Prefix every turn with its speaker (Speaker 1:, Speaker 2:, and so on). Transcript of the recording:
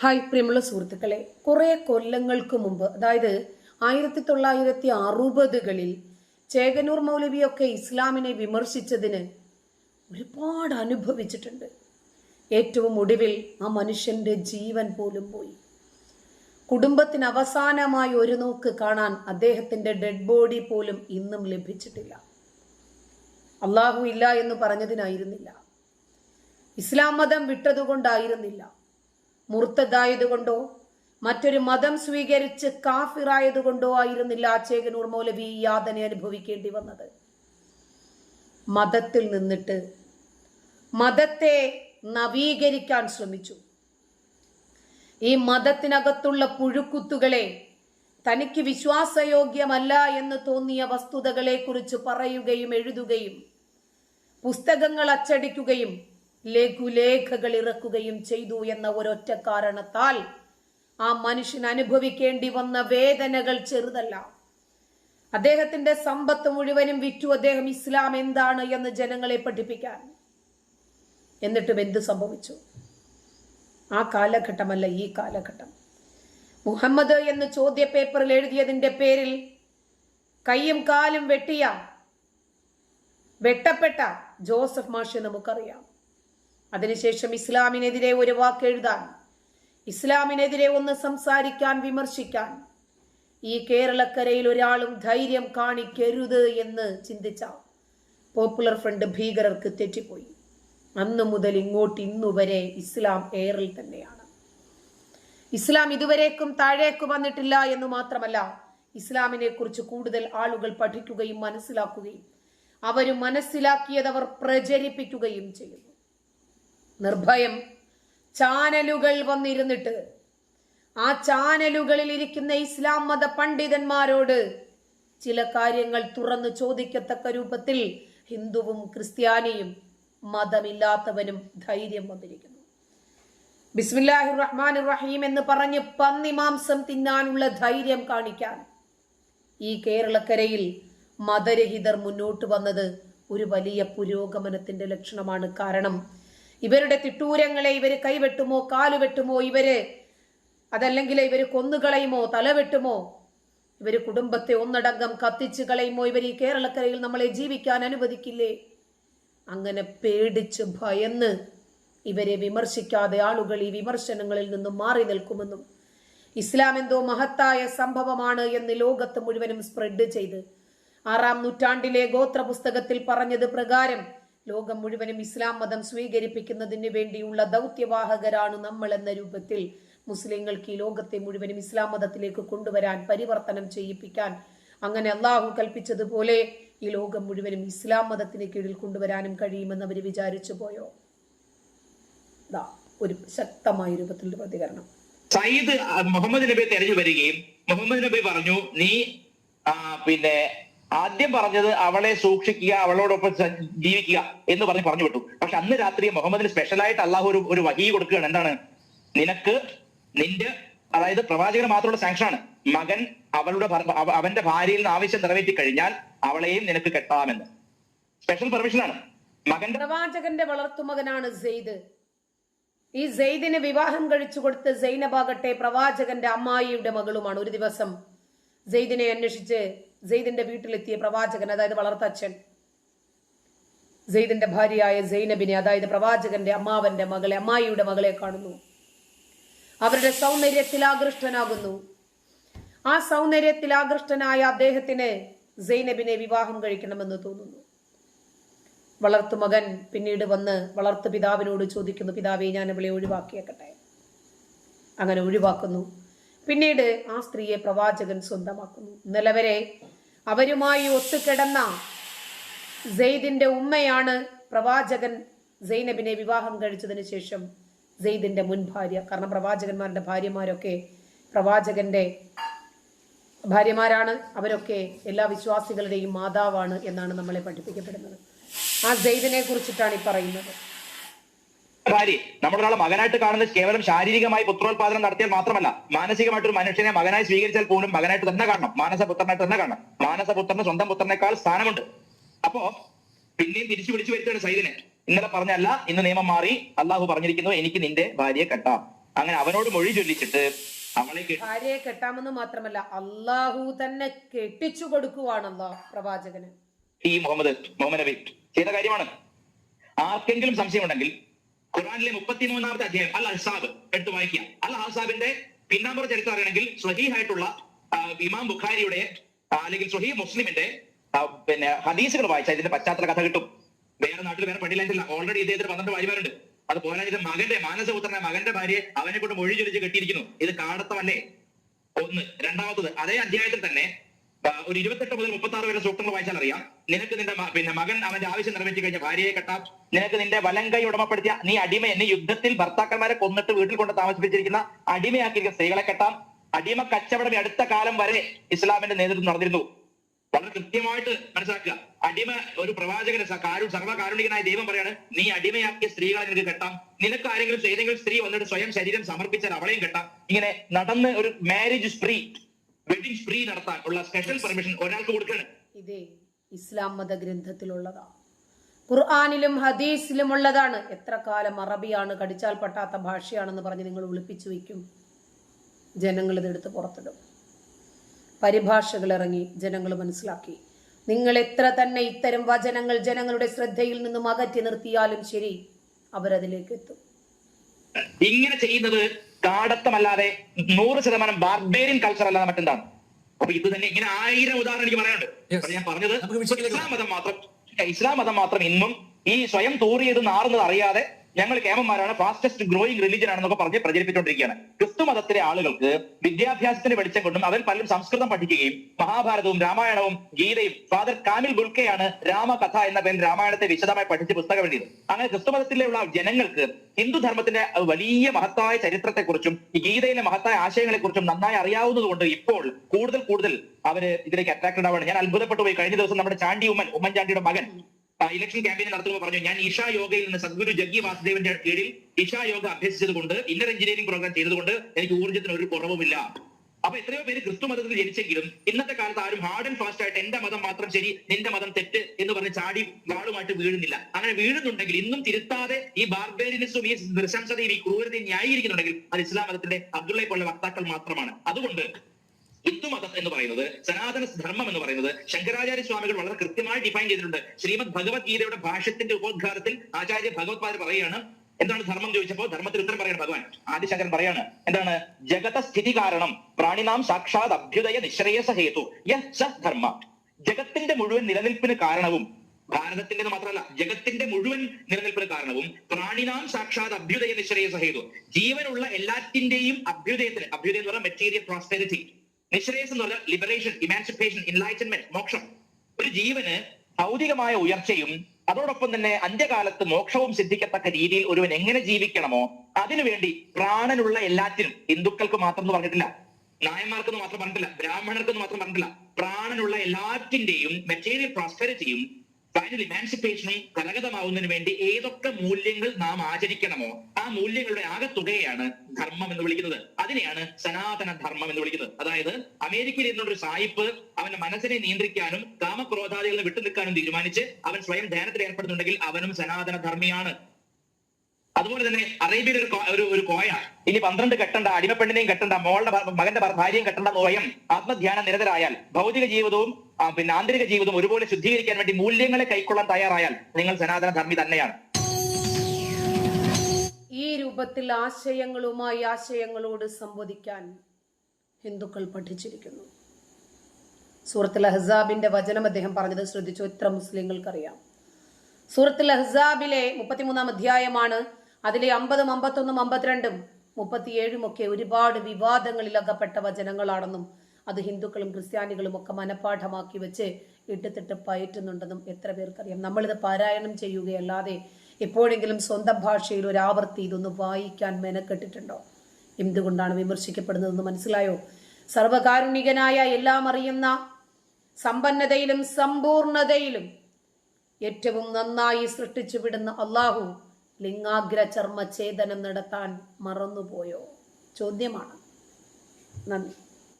Speaker 1: Hi പ്രിയമുള്ള സുഹൃത്തുക്കളെ. കുറേ കൊല്ലങ്ങൾക്ക് മുമ്പ് അതായത് ആയിരത്തി തൊള്ളായിരത്തി അറുപതുകളിൽ ചേകനൂർ മൗലവിയൊക്കെ ഇസ്ലാമിനെ വിമർശിച്ചതിന് ഒരുപാട് അനുഭവിച്ചിട്ടുണ്ട്. ഏറ്റവും ഒടുവിൽ ആ മനുഷ്യന്റെ ജീവൻ പോലും പോയി. കുടുംബത്തിന് അവസാനമായി ഒരു നോക്ക് കാണാൻ അദ്ദേഹത്തിന്റെ ഡെഡ് ബോഡി പോലും ഇന്നും ലഭിച്ചിട്ടില്ല. അള്ളാഹു ഇല്ല എന്ന് പറഞ്ഞതിനായിരുന്നില്ല. ഇസ്ലാം മതം വിട്ടതുകൊണ്ടായിരുന്നില്ല. മുർത്തതായതുകൊണ്ടോ മറ്റൊരു മതം സ്വീകരിച്ച് കാഫിറായതുകൊണ്ടോ ആയിരുന്നില്ല ചേകനൂർ മൗലവി യാതന അനുഭവിക്കേണ്ടി വന്നത്. മതത്തിൽ നിന്നിട്ട് മതത്തെ നവീകരിക്കാൻ ശ്രമിച്ചു. ഈ മതത്തിനകത്തുള്ള പുഴുക്കുത്തുകളെ തനിക്ക് വിശ്വാസയോഗ്യമല്ല എന്ന് തോന്നിയ വസ്തുതകളെക്കുറിച്ച് പറയുകയും എഴുതുകയും പുസ്തകങ്ങൾ അച്ചടിക്കുകയും ലഘുലേഖകൾ ഇറക്കുകയും ചെയ്തു എന്ന ഒരൊറ്റ കാരണത്താൽ ആ മനുഷ്യൻ അനുഭവിക്കേണ്ടി വന്ന വേദനകൾ ചെറുതല്ല. അദ്ദേഹത്തിന്റെ സമ്പത്ത് മുഴുവനും വിറ്റു അദ്ദേഹം ഇസ്ലാം എന്താണ് എന്ന് ജനങ്ങളെ പഠിപ്പിക്കാൻ. എന്നിട്ടും എന്ത് സംഭവിച്ചു? ആ കാലഘട്ടമല്ല ഈ കാലഘട്ടം. മുഹമ്മദ് എന്ന് ചോദ്യ പേപ്പറിൽ എഴുതിയതിന്റെ പേരിൽ കയ്യും കാലും വെട്ടിയ വെട്ടപ്പെട്ട ജോസഫ് മാഷെ നമുക്കറിയാം. അതിനുശേഷം ഇസ്ലാമിനെതിരെ ഒരു വാക്ക് എഴുതാൻ ഇസ്ലാമിനെതിരെ ഒന്ന് സംസാരിക്കാൻ വിമർശിക്കാൻ. ഈ കേരളക്കരയിൽ ഒരാളും ധൈര്യം കാണിക്കരുത് എന്ന് ചിന്തിച്ച പോപ്പുലർ ഫ്രണ്ട് ഭീകരർക്ക് തെറ്റിപ്പോയി. അന്നു മുതൽ ഇങ്ങോട്ട് ഇന്നു വരെ ഇസ്ലാം എയറിൽ തന്നെയാണ്. ഇസ്ലാം ഇതുവരേക്കും താഴേക്ക് വന്നിട്ടില്ല എന്ന് മാത്രമല്ല ഇസ്ലാമിനെ കുറിച്ച് കൂടുതൽ ആളുകൾ പഠിക്കുകയും മനസ്സിലാക്കുകയും മനസ്സിലാക്കിയത് അവർ പ്രചരിപ്പിക്കുകയും ചെയ്യുന്നു. നിർഭയം. ചാനലുകൾ വന്നിരുന്നിട്ട്. ആ ചാനലുകളിൽ ഇരിക്കുന്ന ഇസ്ലാം മത പണ്ഡിതന്മാരോട് ചില കാര്യങ്ങൾ തുറന്നു ചോദിക്കത്തക്ക രൂപത്തിൽ ഹിന്ദുവും ക്രിസ്ത്യാനിയും മതമില്ലാത്തവനും ധൈര്യം വന്നിരിക്കുന്നു. ബിസ്മില്ലാഹി റഹ്മാൻ റഹീം എന്ന് പറഞ്ഞ് പന്നി മാംസം തിന്നാനുള്ള ധൈര്യം കാണിക്കാൻ ഈ കേരളക്കരയിൽ മതരഹിതർ മുന്നോട്ട് വന്നത് ഒരു വലിയ പുരോഗമനത്തിന്റെ ലക്ഷണമാണ്. കാരണം ഇവരുടെ തിട്ടൂരങ്ങളെ ഇവർ കൈവെട്ടുമോ കാലുവെട്ടുമോ ഇവർ? അതല്ലെങ്കിൽ ഇവർ കൊന്നുകളയുമോ തലവെട്ടുമോ? ഇവർ കുടുംബത്തെ ഒന്നടങ്കം കത്തിച്ചു കളയുമോ? ഇവർ ഈ കേരളക്കരയിൽ നമ്മളെ ജീവിക്കാൻ അനുവദിക്കില്ലേ? അങ്ങനെ പേടിച്ച് ഭയന്ന് ഇവരെ വിമർശിക്കാതെ ആളുകൾ ഈ വിമർശനങ്ങളിൽ നിന്നും മാറി നിൽക്കുമെന്നും ഇസ്ലാം എന്തോ മഹത്തായ സംഭവമാണ് എന്ന് ലോകത്ത് മുഴുവനും സ്പ്രെഡ് ചെയ്ത് ആറാം നൂറ്റാണ്ടിലെ ഗോത്ര പുസ്തകത്തിൽ പറഞ്ഞത് പ്രകാരം ലോകം മുഴുവനും ഇസ്ലാം മതം സ്വീകരിപ്പിക്കുന്നതിന് വേണ്ടിയുള്ള ദൗത്യവാഹകരാണ് നമ്മൾ എന്ന രൂപത്തിൽ മുസ്ലിങ്ങൾക്ക് ഈ ലോകത്തെ മുഴുവനും ഇസ്ലാം മതത്തിലേക്ക് കൊണ്ടുവരാൻ പരിവർത്തനം ചെയ്യിപ്പിക്കാൻ അങ്ങനെ അള്ളാഹു കൽപ്പിച്ചതുപോലെ ഈ ലോകം മുഴുവനും ഇസ്ലാം മതത്തിന് കീഴിൽ കൊണ്ടുവരാനും കഴിയുമെന്ന് അവർ വിചാരിച്ചു പോയോ? ഒരു ശക്തമായ രൂപത്തിൽ പ്രതികരണം.
Speaker 2: സയ്യിദ് മുഹമ്മദ് നബിയെ തെരഞ്ഞു വരികയും മുഹമ്മദ് നബി പറഞ്ഞു നീ പിന്നെ ആദ്യം പറഞ്ഞത് അവളെ സൂക്ഷിക്കുക അവളോടൊപ്പം ജീവിക്കുക എന്ന് പറഞ്ഞ് പറഞ്ഞു വിട്ടു. പക്ഷെ അന്ന് രാത്രി മുഹമ്മദിന് സ്പെഷ്യലായിട്ട് അള്ളാഹു ഒരു ഒരു വഹി കൊടുക്കുകയാണ്. എന്താണ്? നിനക്ക് നിന്റെ അതായത് പ്രവാചകന് മാത്രമുള്ള സാങ്ഷനാണ് മകൻ അവളുടെ അവന്റെ ഭാര്യയിൽ നിന്ന് ആവശ്യം നിറവേറ്റി കഴിഞ്ഞാൽ അവളെയും നിനക്ക് കെട്ടാമെന്ന്. സ്പെഷ്യൽ പെർമിഷനാണ് മകൻ
Speaker 1: പ്രവാചകന്റെ വളർത്തുമകനാണ് സെയ്ദ്. ഈ സെയ്ദിന് വിവാഹം കഴിച്ചു കൊടുത്ത സൈനബാകട്ടെ പ്രവാചകന്റെ അമ്മായിയുടെ മകളുമാണ്. ഒരു ദിവസം സെയ്ദിനെ അന്വേഷിച്ച് സെയ്ദിന്റെ വീട്ടിലെത്തിയ പ്രവാചകൻ അതായത് വളർത്തച്ഛൻ. സെയ്ദിന്റെ ഭാര്യയായ സൈനബിനെ അതായത് പ്രവാചകന്റെ അമ്മാവന്റെ മകളെ അമ്മായിയുടെ മകളെ കാണുന്നു. അവരുടെ സൗന്ദര്യത്തിൽ ആകൃഷ്ടനാകുന്നു. ആ സൗന്ദര്യത്തിൽ ആകൃഷ്ടനായ അദ്ദേഹത്തിന് സൈനബിനെ വിവാഹം കഴിക്കണമെന്ന് തോന്നുന്നു. വളർത്തുമകൻ പിന്നീട് വന്ന് വളർത്തു പിതാവിനോട് ചോദിക്കുന്നു പിതാവെ ഞാൻ അവളെ ഒഴിവാക്കിയേക്കട്ടെ. അങ്ങനെ ഒഴിവാക്കുന്നു. പിന്നീട് ആ സ്ത്രീയെ പ്രവാചകൻ സ്വന്തമാക്കുന്നു. ഇന്നലെ വരെ അവരുമായി ഒത്തുകിടന്ന സെയ്ദിന്റെ ഉമ്മയാണ് പ്രവാചകൻ സൈനബിനെ വിവാഹം കഴിച്ചതിന് ശേഷം സെയ്ദിന്റെ മുൻ ഭാര്യ. കാരണം പ്രവാചകന്മാരുടെ ഭാര്യമാരൊക്കെ പ്രവാചകന്റെ ഭാര്യമാരാണ്. അവരൊക്കെ എല്ലാ വിശ്വാസികളുടെയും മാതാവാണ് എന്നാണ് നമ്മളെ പഠിപ്പിക്കപ്പെടുന്നത്. ആ സെയ്ദിനെ കുറിച്ചിട്ടാണ് ഈ പറയുന്നത്.
Speaker 2: ഭാര്യ. നമ്മളൊരാളെ മകനായിട്ട് കാണുന്നത് കേവലം ശാരീരികമായി പുത്രോത്പാദനം നടത്തിയാൽ മാത്രമല്ല മാനസികമായിട്ട് ഒരു മനുഷ്യനെ മകനായി സ്വീകരിച്ചാൽ പോലും മകനായിട്ട് തന്നെ കാണണം. മാനസപുത്രനായിട്ട് തന്നെ കാണണം. മാനസപുത്രന് സ്വന്തം പുത്രനേക്കാൾ സ്ഥാനമുണ്ട്. അപ്പോ പിന്നെയും തിരിച്ചു പിടിച്ചു വരുത്തുകയാണ് സൈദിനെ. ഇന്നലെ പറഞ്ഞല്ല ഇന്ന് നിയമം മാറി അള്ളാഹു പറഞ്ഞിരിക്കുന്നു എനിക്ക് നിന്റെ ഭാര്യയെ കെട്ടാം. അങ്ങനെ അവനോട് മൊഴി ചൊല്ലിച്ചിട്ട് അവളെ
Speaker 1: ഭാര്യയെ കെട്ടാമെന്ന് മാത്രമല്ല അള്ളാഹു തന്നെ കെട്ടിച്ചു കൊടുക്കുവാണല്ലോ പ്രവാചകന്.
Speaker 2: ഈ മുഹമ്മദ് മുഹമ്മദ് നബി. ചെയ്ത കാര്യമാണ്. ആർക്കെങ്കിലും സംശയമുണ്ടെങ്കിൽ ഖുറാനിലെ മുപ്പത്തിമൂന്നാമത്തെ അധ്യായം അൽ ഹസാബ് എടുത്തു വായിക്കുക. അൽ ഹസാബിന്റെ പിന്നാമ്പുറ ചരിത്രം അറിയണമെങ്കിൽ സ്വഹീഹായിട്ടുള്ള ഇമാം ബുഖാരിയുടെ അല്ലെങ്കിൽ സ്വഹീ മുസ്ലിമിന്റെ പിന്നെ ഹദീസുകൾ വായിച്ചാൽ ഇതിന്റെ പശ്ചാത്തല കഥ കിട്ടും. വേറെ നാട്ടിൽ വേറെ പള്ളിയിലായിട്ടില്ല ഓൾറെഡി ഇദ്ദേഹത്തിന് പന്ത്രണ്ട് ഭാര്യമാരുണ്ട്. അത് പോരാഞ്ഞിട്ട് മകന്റെ മാനസപുത്രനെ മകന്റെ ഭാര്യയെ അവനെ കൊണ്ട് മൊഴി ചൊല്ലിച്ച് കെട്ടിയിരിക്കുന്നു. ഇത് കാടത്തമല്ലേ ഒന്ന്. രണ്ടാമത്തത് അതേ അധ്യായത്തിൽ തന്നെ ഒരു ഇരുപത്തെട്ട് മുതൽ മുപ്പത്തി ആറ് വരെ സൂക്തങ്ങൾ വായിച്ചാൽ അറിയാം നിനക്ക് നിന്റെ പിന്നെ മകൻ അവന്റെ ആവശ്യം നിറവേറ്റി കഴിഞ്ഞ ഭാര്യയെ കെട്ടാം. നിനക്ക് നിന്റെ വലം കൈ ഉടമപ്പെടുത്തിയ നീ അടിമ എന്നെ യുദ്ധത്തിൽ ഭർത്താക്കന്മാരെ കൊന്നിട്ട് വീട്ടിൽ കൊണ്ട് താമസിപ്പിച്ചിരിക്കുന്ന അടിമയാക്കിയിരിക്കുന്ന സ്ത്രീകളെ കെട്ടാം. അടിമ കച്ചവടം അടുത്ത കാലം വരെ ഇസ്ലാമിന്റെ നേതൃത്വം നടന്നിരുന്നു. വളരെ കൃത്യമായിട്ട് മനസ്സിലാക്കുക. അടിമ ഒരു പ്രവാചകന് സർവകാരുണികനായ ദൈവം പറയാണ് നീ അടിമയാക്കിയ സ്ത്രീകളെ നിനക്ക് കെട്ടാം. നിനക്ക് ആരെങ്കിലും ഏതെങ്കിലും സ്ത്രീ വന്നിട്ട് സ്വയം ശരീരം സമർപ്പിച്ചാൽ അവളെയും കെട്ടാം. ഇങ്ങനെ നടന്ന് ഒരു മാരേജ് സ്പ്രീ വെഡിങ് ഫ്രീ നടത്താൻ ഉള്ള സ്പെഷ്യൽ പെർമിഷൻ ഒരാൾക്ക് കൊടുക്കണം.
Speaker 1: ഇതേ ഇസ്ലാം മത ഗ്രന്ഥത്തിലുള്ളതാണ് ഖുർആാനിലും ഹദീസിലും ഉള്ളതാണ്. എത്ര കാലം അറബിയാണ് കടിച്ചാൽ പട്ടാത്ത ഭാഷയാണെന്ന് പറഞ്ഞ് നിങ്ങൾ ഒളിപ്പിച്ചു വയ്ക്കും. ജനങ്ങൾ ഇതെടുത്ത് പുറത്തിടും. പരിഭാഷകൾ ഇറങ്ങി ജനങ്ങൾ മനസ്സിലാക്കി. നിങ്ങൾ എത്ര തന്നെ ഇത്തരം വചനങ്ങൾ ജനങ്ങളുടെ ശ്രദ്ധയിൽ നിന്നും അകറ്റി നിർത്തിയാലും ശരി അവരതിലേക്ക് എത്തും.
Speaker 2: ഇങ്ങനെ ചെയ്യുന്നത് കാടത്തമല്ലാതെ നൂറ് ശതമാനം ബാർബേരിയൻ കൾച്ചർ അല്ലാതെ മറ്റെന്താണ്? അപ്പൊ ഇത് തന്നെ ഇങ്ങനെ ആയിരം ഉദാഹരണം എനിക്ക് പറയാനുണ്ട്. ഞാൻ പറഞ്ഞത് ഇസ്ലാം മതം മാത്രം ഇസ്ലാം മതം മാത്രം ഇന്നും ഈ സ്വയം തൂറിയത് നാറുന്നത് അറിയാതെ ഞങ്ങൾ കേമന്മാരാണ് ഫാസ്റ്റസ്റ്റ് ഗ്രോയിങ് റിലീജിയൻ ആണെന്നൊക്കെ പറഞ്ഞ് പ്രചരിപ്പിച്ചുകൊണ്ടിരിക്കുകയാണ് ക്രിസ്തു മതത്തിലെ ആളുകൾക്ക് വിദ്യാഭ്യാസത്തിന് വെളിച്ചം കൊണ്ടും അവർ പലരും സംസ്കൃതം പഠിക്കുകയും മഹാഭാരതവും രാമായണവും ഗീതയും ഫാദർ കാമിൽ ബുൽക്കയാണ് രാമകഥ എന്ന പേരിൽ രാമായണത്തെ വിശദമായി പഠിച്ച് പുസ്തകം എഴുതിയത്. അങ്ങനെ ക്രിസ്തു മതത്തിലുള്ള ജനങ്ങൾക്ക് ഹിന്ദു ധർമ്മത്തിന്റെ വലിയ മഹത്തായ ചരിത്രത്തെക്കുറിച്ചും ഈ ഗീതയിലെ മഹത്തായ ആശയങ്ങളെക്കുറിച്ചും നന്നായി അറിയാവുന്നതുകൊണ്ട് ഇപ്പോൾ കൂടുതൽ കൂടുതൽ അവർ ഇതിലേക്ക് അറ്റാക്ട് ഉണ്ടാവുകയാണ്. ഞാൻ അത്ഭുതപ്പെട്ടു പോയി. കഴിഞ്ഞ ദിവസം നമ്മുടെ ചാണ്ടി ഉമ്മൻ ഉമ്മൻചാണ്ടിയുടെ മകൻ ഇലക്ഷൻ ക്യാമ്പയിൻ നടത്തുമ്പോൾ പറഞ്ഞു ഞാൻ ഇഷ യോഗയിൽ നിന്ന് സദ്ഗുരു ജഗ്ഗി വാസുദേവന്റെ കീഴിൽ ഇഷ യോഗ അഭ്യസിച്ചത് കൊണ്ട് ഇന്നർ എഞ്ചിനീയറിംഗ് പ്രോഗ്രാം ചെയ്തതുകൊണ്ട് എനിക്ക് ഊർജത്തിന് ഒരു കുറവുമില്ല. അപ്പൊ എത്രയോ പേര് ക്രിസ്തു മതത്തിൽ ജനിച്ചെങ്കിലും ഇന്നത്തെ കാലത്ത് ആരും ഹാർഡ് ആൻഡ് ഫാസ്റ്റ് ആയിട്ട് എന്റെ മതം മാത്രം ശരി നിന്റെ മതം തെറ്റ് എന്ന് പറഞ്ഞ് ചാടി വാളുമായിട്ട് വീഴുന്നില്ല. അങ്ങനെ വീഴുന്നുണ്ടെങ്കിൽ ഇന്നും തിരുത്താതെ ഈ ബാർബേരിനിസും ഈ നൃശംസതയും ഈ ക്രൂരതയും ന്യായീകരിക്കുന്നുണ്ടെങ്കിൽ അത് ഇസ്ലാം മതത്തിന്റെ അബ്ദുള്ള പോലുള്ള വക്താക്കൾ മാത്രമാണ്. അതുകൊണ്ട് ഹിന്ദുമതം എന്ന് പറയുന്നത് സനാതന ധർമ്മം എന്ന് പറയുന്നത് ശങ്കരാചാര്യ സ്വാമികൾ വളരെ കൃത്യമായി ഡിഫൈൻ ചെയ്തിട്ടുണ്ട്. ശ്രീമദ് ഭഗവത്ഗീതയുടെ ഭാഷ്യത്തിന്റെ ഉപോദ്ഘാതത്തിൽ ആചാര്യ ഭഗവത്പാദർ പറയുകയാണ് എന്താണ് ധർമ്മം ചോദിച്ചപ്പോൾ ധർമ്മത്തിൽ ഉത്തരം പറയാണ് ഭഗവാൻ. ആദിശങ്കരൻ പറയാണ് എന്താണ്? ജഗത സ്ഥിതി കാരണം പ്രാണിനാം സാക്ഷാത് അഭ്യുദയ നിശ്രേയസ ഹേതു യഹ് സ ധർമ്മ. ജഗത്തിന്റെ മുഴുവൻ നിലനിൽപ്പിന് കാരണവും ഭാരതത്തിന്റെ മാത്രമല്ല ജഗത്തിന്റെ മുഴുവൻ നിലനിൽപ്പിന് കാരണവും പ്രാണിനാം സാക്ഷാത് അഭ്യുദയ നിശ്രേയസ ഹേതു. ജീവനുള്ള എല്ലാറ്റിന്റെയും അഭ്യുദയത്തിന് അഭ്യുദയം എന്ന് പറഞ്ഞാൽ മെറ്റീരിയൽ പ്രോസ്പെരിറ്റി നിശ്രേയസ് എന്ന് പറഞ്ഞാൽ ലിബറേഷൻ ഇമാൻസിപ്പേഷൻ ഇൻലൈറ്റൻമെന്റ് മോക്ഷം. ഒരു ജീവന് ഭൗതികമായ ഉയർച്ചയും അതോടൊപ്പം തന്നെ അന്ത്യകാലത്ത് മോക്ഷവും സിദ്ധിക്കത്തക്ക രീതിയിൽ ഒരുവൻ എങ്ങനെ ജീവിക്കണമോ അതിനുവേണ്ടി പ്രാണനുള്ള എല്ലാറ്റിനും ഹിന്ദുക്കൾക്ക് മാത്രം എന്ന് പറഞ്ഞിട്ടില്ല. നായന്മാർക്കെന്ന് മാത്രം പറഞ്ഞിട്ടില്ല. ബ്രാഹ്മണർക്കെന്ന് മാത്രം പറഞ്ഞിട്ടില്ല. പ്രാണനുള്ള എല്ലാറ്റിന്റെയും മെറ്റീരിയൽ പ്രോസ്പെരിറ്റിയും ഫൈനൽ ഇമാൻസിപ്പേഷനെ കലകതമാവുന്നതിന് വേണ്ടി ഏതൊക്കെ മൂല്യങ്ങൾ നാം ആചരിക്കണമോ ആ മൂല്യങ്ങളുടെ ആകെത്തുകയാണ് ധർമ്മം എന്ന് വിളിക്കുന്നത്. അതിനെയാണ് സനാതന ധർമ്മം എന്ന് വിളിക്കുന്നത്. അതായത് അമേരിക്കയിൽ ഇരുന്നൊരു സായിപ്പ് അവന്റെ മനസ്സിനെ നിയന്ത്രിക്കാനും കാമക്രോധാദികളിൽ വിട്ടു നിൽക്കാനും തീരുമാനിച്ച് അവൻ സ്വയം ധ്യാനത്തിൽ ഏർപ്പെടുന്നുണ്ടെങ്കിൽ അവനും സനാതന ധർമ്മിയാണ് അതുപോലെ തന്നെ അറേബ്യയിൽ ഒരു ഒരു കോയ. ഇനി പന്ത്രണ്ട് കെട്ടണ്ട അടിമപ്പെണ്ണിനെയും കെട്ടണ്ട മോളുടെ മകന്റെ ഭാര്യയും കെട്ടണ്ട നോയം ആത്മധ്യാന നിരതരായാൽ ഭൗതിക ജീവിതവും പിന്നെ ആന്തരിക ജീവിതവും ഒരുപോലെ ശുദ്ധീകരിക്കാൻ വേണ്ടി മൂല്യങ്ങളെ കൈക്കൊള്ളാൻ തയ്യാറായാൽ നിങ്ങൾ സനാതന ധർമ്മി തന്നെയാണ്.
Speaker 1: ഈ രൂപത്തിൽ ആശയങ്ങളുമായി ആശയങ്ങളോട് സംവദിക്കാൻ ഹിന്ദുക്കൾ പഠിച്ചിരിക്കുന്നു. സൂറത്തുൽ അഹ്സാബിന്റെ വചനം അദ്ദേഹം പറഞ്ഞത് ശ്രദ്ധിച്ചു ഇത്ര മുസ്ലിങ്ങൾക്കറിയാം. സൂറത്തുൽ അഹ്സാബിലെ മുപ്പത്തിമൂന്നാം അധ്യായമാണ് അതിലെ അമ്പതും അമ്പത്തൊന്നും അമ്പത്തിരണ്ടും മുപ്പത്തിയേഴും ഒക്കെ ഒരുപാട് വിവാദങ്ങളിൽ അകപ്പെട്ട വചനങ്ങളാണെന്നും അത് ഹിന്ദുക്കളും ക്രിസ്ത്യാനികളും ഒക്കെ മനഃപ്പാഠമാക്കി വെച്ച് ഇട്ടുത്തിട്ട് പയറ്റുന്നുണ്ടെന്നും എത്ര പേർക്കറിയാം. നമ്മളിത് പാരായണം ചെയ്യുകയല്ലാതെ എപ്പോഴെങ്കിലും സ്വന്തം ഭാഷയിൽ ഒരു ആവർത്തി ഇതൊന്ന് വായിക്കാൻ മെനക്കെട്ടിട്ടുണ്ടോ? എന്തുകൊണ്ടാണ് വിമർശിക്കപ്പെടുന്നതെന്ന് മനസ്സിലായോ? സർവകാരുണികനായ എല്ലാം അറിയുന്ന സമ്പന്നതയിലും സമ്പൂർണതയിലും ഏറ്റവും നന്നായി സൃഷ്ടിച്ചു വിടുന്ന അള്ളാഹു ലിംഗാഗ്ര ചർമ്മ ഛേദനം നടത്താൻ മറന്നുപോയോ? ചോദ്യമാണ്. നന്ദി.